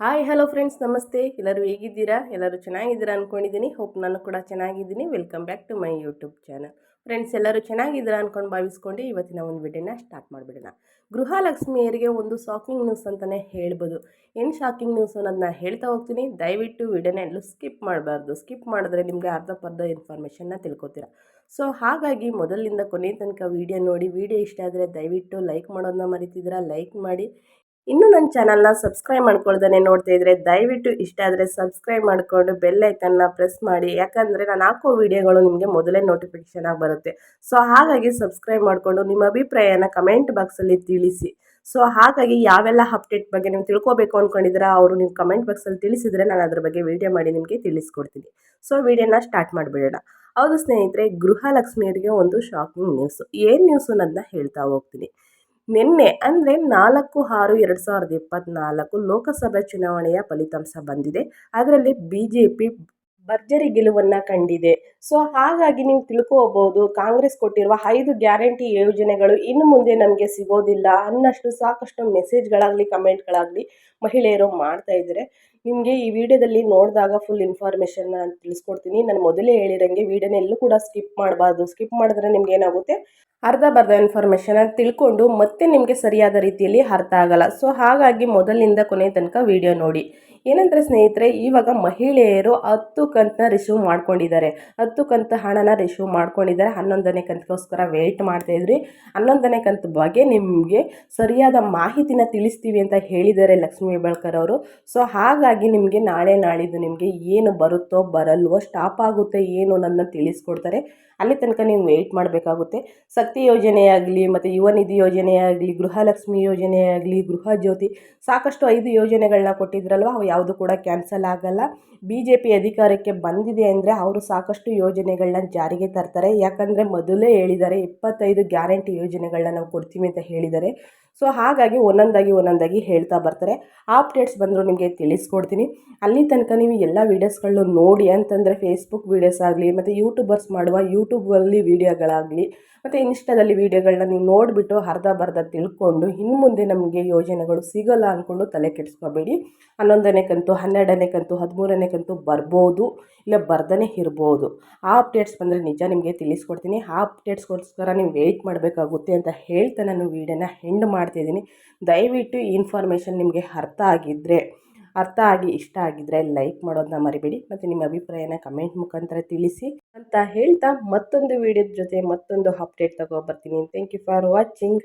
Hi hello friends ನಮಸ್ತೆ. ಎಲ್ಲರೂ ಹೇಗಿದ್ದೀರಾ? ಎಲ್ಲರೂ ಚೆನ್ನಾಗಿದ್ದೀರಾ ಅಂದ್ಕೊಂಡಿದ್ದೀನಿ ಹೋಪ್ ನಾನು ಕೂಡ ಚೆನ್ನಾಗಿದ್ದೀನಿ. Welcome back to my YouTube channel friends ಎಲ್ಲರೂ ಚೆನ್ನಾಗಿದ್ದೀರಾ ಅಂದ್ಕೊಂಡು ಭಾವಿಸ್ಕೊಂಡು ಇವತ್ತಿನ ಒಂದು ವಿಡಿಯೋನ ಸ್ಟಾರ್ಟ್ ಮಾಡಿಬಿಡೋಣ. ಗೃಹಲಕ್ಷ್ಮಿಯರಿಗೆ ಒಂದು ಶಾಕಿಂಗ್ ನ್ಯೂಸ್ ಅಂತಲೇ ಹೇಳ್ಬೋದು. ಏನು ಶಾಕಿಂಗ್ ನ್ಯೂಸ್ ಅನ್ನೋದನ್ನ ಹೇಳ್ತಾ ಹೋಗ್ತೀನಿ. ದಯವಿಟ್ಟು ವಿಡಿಯೋನ ಎಲ್ಲೂ ಸ್ಕಿಪ್ ಮಾಡಬಾರ್ದು. ಸ್ಕಿಪ್ ಮಾಡಿದ್ರೆ ನಿಮಗೆ ಅರ್ಧ ಪರ್ಧ ಇನ್ಫಾರ್ಮೇಷನ್ನ ತಿಳ್ಕೊತೀರಾ. ಸೊ ಹಾಗಾಗಿ ಮೊದಲಿಂದ ಕೊನೆ ತನಕ ವಿಡಿಯೋ ನೋಡಿ. ವಿಡಿಯೋ ಇಷ್ಟ ಆದರೆ ದಯವಿಟ್ಟು ಲೈಕ್ ಮಾಡೋದನ್ನ ಮರಿತಿದ್ದೀರಾ? ಲೈಕ್ ಮಾಡಿ. ಇನ್ನೂ ನನ್ನ ಚಾನಲ್ನ ಸಬ್ಸ್ಕ್ರೈಬ್ ಮಾಡ್ಕೊಳ್ದೇ ನೋಡ್ತಾ ಇದ್ರೆ ದಯವಿಟ್ಟು ಇಷ್ಟ ಆದರೆ ಸಬ್ಸ್ಕ್ರೈಬ್ ಮಾಡಿಕೊಂಡು ಬೆಲ್ ಪ್ರೆಸ್ ಮಾಡಿ. ಯಾಕಂದರೆ ನಾನು ಹಾಕೋ ವಿಡಿಯೋಗಳು ನಿಮಗೆ ಮೊದಲೇ ನೋಟಿಫಿಕೇಷನ್ ಆಗಿ ಬರುತ್ತೆ. ಸೊ ಹಾಗಾಗಿ ಸಬ್ಸ್ಕ್ರೈಬ್ ಮಾಡಿಕೊಂಡು ನಿಮ್ಮ ಅಭಿಪ್ರಾಯನ ಕಮೆಂಟ್ ಬಾಕ್ಸಲ್ಲಿ ತಿಳಿಸಿ. ಸೊ ಹಾಗಾಗಿ ಯಾವೆಲ್ಲ ಅಪ್ಡೇಟ್ ಬಗ್ಗೆ ನೀವು ತಿಳ್ಕೊಬೇಕು ಅಂದ್ಕೊಂಡಿದ್ದೀರಾ ಅವರು ನೀವು ಕಮೆಂಟ್ ಬಾಕ್ಸಲ್ಲಿ ತಿಳಿಸಿದರೆ ನಾನು ಅದ್ರ ಬಗ್ಗೆ ವಿಡಿಯೋ ಮಾಡಿ ನಿಮಗೆ ತಿಳಿಸ್ಕೊಡ್ತೀನಿ. ಸೊ ವಿಡಿಯೋನ ಸ್ಟಾರ್ಟ್ ಮಾಡಿಬಿಡೋಣ. ಹೌದು ಸ್ನೇಹಿತರೆ ಗೃಹಲಕ್ಷ್ಮಿಯರಿಗೆ ಒಂದು ಶಾಕಿಂಗ್ ನ್ಯೂಸು ಏನು ನ್ಯೂಸು ಅನ್ನೋದನ್ನ ಹೇಳ್ತಾ ಹೋಗ್ತೀನಿ. ನಿನ್ನೆ ಅಂದರೆ ನಾಲ್ಕು ಆರು ಎರಡು ಸಾವಿರದ ಇಪ್ಪತ್ತ್ನಾಲ್ಕು ಲೋಕಸಭೆ ಚುನಾವಣೆಯ ಫಲಿತಾಂಶ ಬಂದಿದೆ. ಅದರಲ್ಲಿ ಬಿ ಜೆ ಪಿ ಭರ್ಜರಿ ಗೆಲುವನ್ನು ಕಂಡಿದೆ. ಸೊ ಹಾಗಾಗಿ ನೀವು ತಿಳ್ಕೋಬೋದು, ಕಾಂಗ್ರೆಸ್ ಕೊಟ್ಟಿರುವ ಐದು ಗ್ಯಾರಂಟಿ ಯೋಜನೆಗಳು ಇನ್ನು ಮುಂದೆ ನಮಗೆ ಸಿಗೋದಿಲ್ಲ ಅನ್ನಷ್ಟು ಸಾಕಷ್ಟು ಮೆಸೇಜ್ಗಳಾಗಲಿ, ಕಮೆಂಟ್ಗಳಾಗಲಿ ಮಹಿಳೆಯರು ಮಾಡ್ತಾ ಇದ್ದಾರೆ. ನಿಮಗೆ ಈ ವಿಡಿಯೋದಲ್ಲಿ ನೋಡಿದಾಗ ಫುಲ್ ಇನ್ಫಾರ್ಮೇಷನ್ನ ನಾನು ತಿಳಿಸ್ಕೊಡ್ತೀನಿ. ನಾನು ಮೊದಲೇ ಹೇಳಿರಂಗೆ ವಿಡಿಯೋನ ಎಲ್ಲೂ ಕೂಡ ಸ್ಕಿಪ್ ಮಾಡಬಾರ್ದು. ಸ್ಕಿಪ್ ಮಾಡಿದ್ರೆ ನಿಮ್ಗೆ ಏನಾಗುತ್ತೆ? ಅರ್ಧ ಬರ್ಧ ಇನ್ಫಾರ್ಮೇಷನ್ ತಿಳ್ಕೊಂಡು ಮತ್ತೆ ನಿಮಗೆ ಸರಿಯಾದ ರೀತಿಯಲ್ಲಿ ಅರ್ಥ ಆಗಲ್ಲ. ಸೊ ಹಾಗಾಗಿ ಮೊದಲಿನಿಂದ ಕೊನೆ ತನಕ ವಿಡಿಯೋ ನೋಡಿ. ಏನಂದರೆ ಸ್ನೇಹಿತರೆ, ಇವಾಗ ಮಹಿಳೆಯರು ಹತ್ತು ಕಂತನ್ನ ರಿಸೀವ್ ಮಾಡ್ಕೊಂಡಿದ್ದಾರೆ. ಹತ್ತು ಕಂತು ಹಣನ ರಿಸೀವ್ ಮಾಡ್ಕೊಂಡಿದ್ದಾರೆ. ಹನ್ನೊಂದನೇ ಕಂತಕ್ಕೋಸ್ಕರ ಮಾಡ್ತಾ ಇದ್ರಿ. ಹನ್ನೊಂದನೇ ಕಂತ ಬಗ್ಗೆ ನಿಮಗೆ ಸರಿಯಾದ ಮಾಹಿತಿನ ತಿಳಿಸ್ತೀವಿ ಅಂತ ಹೇಳಿದ್ದಾರೆ ಲಕ್ಷ್ಮೀ ಹೆಬ್ಬಾಳ್ಕರ್ ಅವರು. ಸೊ ಹಾಗಾಗಿ ನಿಮಗೆ ನಾಳೆ ನಾಳಿದ್ದು ನಿಮಗೆ ಏನು ಬರುತ್ತೋ ಬರಲ್ವೋ ಸ್ಟಾಪ್ ಆಗುತ್ತೆ ಏನು ನನ್ನ ತಿಳಿಸ್ಕೊಡ್ತಾರೆ. ಅಲ್ಲಿ ತನಕ ನೀವು ವೆಯ್ಟ್ ಮಾಡಬೇಕಾಗುತ್ತೆ. ಶಕ್ತಿ ಯೋಜನೆಯಾಗಲಿ ಮತ್ತು ಯುವ ನಿಧಿ ಯೋಜನೆ ಆಗಲಿ, ಗೃಹಲಕ್ಷ್ಮಿ ಯೋಜನೆ ಆಗಲಿ ಗೃಹ ಜ್ಯೋತಿ ಸಾಕಷ್ಟು ಐದು ಯೋಜನೆಗಳನ್ನ ಕೊಟ್ಟಿದ್ರಲ್ವ? ಅವು ಯಾವುದು ಕೂಡ ಕ್ಯಾನ್ಸಲ್ ಆಗಲ್ಲ. ಬಿ ಜೆ ಪಿ ಅಧಿಕಾರಕ್ಕೆ ಬಂದಿದೆ ಅಂದರೆ ಅವರು ಸಾಕಷ್ಟು ಯೋಜನೆಗಳನ್ನ ಜಾರಿಗೆ ತರ್ತಾರೆ. ಯಾಕಂದರೆ ಮೊದಲೇ ಹೇಳಿದ್ದಾರೆ, ಇಪ್ಪತ್ತೈದು ಗ್ಯಾರಂಟಿ ಯೋಜನೆಗಳನ್ನ ನಾವು ಕೊಡ್ತೀವಿ ಅಂತ ಹೇಳಿದ್ದಾರೆ. ಸೊ, ಹಾಗಾಗಿ ಒಂದೊಂದಾಗಿ ಒಂದೊಂದಾಗಿ ಹೇಳ್ತಾ ಬರ್ತಾರೆ. ಅಪ್ಡೇಟ್ಸ್ ಬಂದರೂ ನಿಮಗೆ ತಿಳಿಸ್ಕೊಡ್ತೀನಿ. ಅಲ್ಲಿ ತನಕ ನೀವು ಎಲ್ಲ ವೀಡಿಯೋಸ್ಗಳನ್ನು ನೋಡಿ ಅಂತಂದರೆ ಫೇಸ್ಬುಕ್ ವೀಡಿಯೋಸ್ ಆಗಲಿ, ಮತ್ತು ಯೂಟ್ಯೂಬರ್ಸ್ ಮಾಡುವ ಯೂಟ್ಯೂಬಲ್ಲಿ ವೀಡಿಯೋಗಳಾಗಲಿ ಮತ್ತು ಇನ್ಸ್ಟಾದಲ್ಲಿ ವೀಡಿಯೋಗಳನ್ನ ನೀವು ನೋಡಿಬಿಟ್ಟು ಅರ್ಧ ಬರ್ಧ ತಿಳ್ಕೊಂಡು ಇನ್ನು ಮುಂದೆ ನಮಗೆ ಯೋಜನೆಗಳು ಸಿಗೋಲ್ಲ ಅಂದ್ಕೊಂಡು ತಲೆ ಕೆಡಿಸ್ಕೋಬೇಡಿ. ಹನ್ನೊಂದನೇ ಕಂತು, ಹನ್ನೆರಡನೇ ಕಂತು, ಹದಿಮೂರನೇ ಕಂತು ಬರ್ಬೋದು ಇಲ್ಲ ಬರ್ದೇ ಇರ್ಬೋದು. ಆ ಅಪ್ಡೇಟ್ಸ್ ಬಂದರೆ ನಿಜ ನಿಮಗೆ ತಿಳಿಸ್ಕೊಡ್ತೀನಿ. ಆ ಅಪ್ಡೇಟ್ಸ್ಗೋಸ್ಕರ ನೀವು ವೆಯ್ಟ್ ಮಾಡಬೇಕಾಗುತ್ತೆ ಅಂತ ಹೇಳ್ತಾ ನಾನು ವೀಡಿಯೋನ ಹೆಂಡ್ ಮಾಡ್ತಿದ್ದೀನಿ. ದಯವಿಟ್ಟು ಈ ಇನ್ಫಾರ್ಮೇಷನ್ ನಿಮಗೆ ಅರ್ಥ ಆಗಿದ್ದರೆ ಅರ್ಥ ಆಗಿ ಇಷ್ಟ ಆಗಿದ್ದರೆ ಲೈಕ್ ಮಾಡೋದನ್ನ ಮರಿಬೇಡಿ ಮತ್ತು ನಿಮ್ಮ ಅಭಿಪ್ರಾಯನ ಕಮೆಂಟ್ ಮುಖಾಂತರ ತಿಳಿಸಿ ಅಂತ ಹೇಳ್ತಾ ಮತ್ತೊಂದು ವಿಡಿಯೋದ ಜೊತೆ ಮತ್ತೊಂದು ಅಪ್ಡೇಟ್ ತಗೊಬರ್ತೀನಿ ಥ್ಯಾಂಕ್ ಯು ಫಾರ್ ವಾಚಿಂಗ್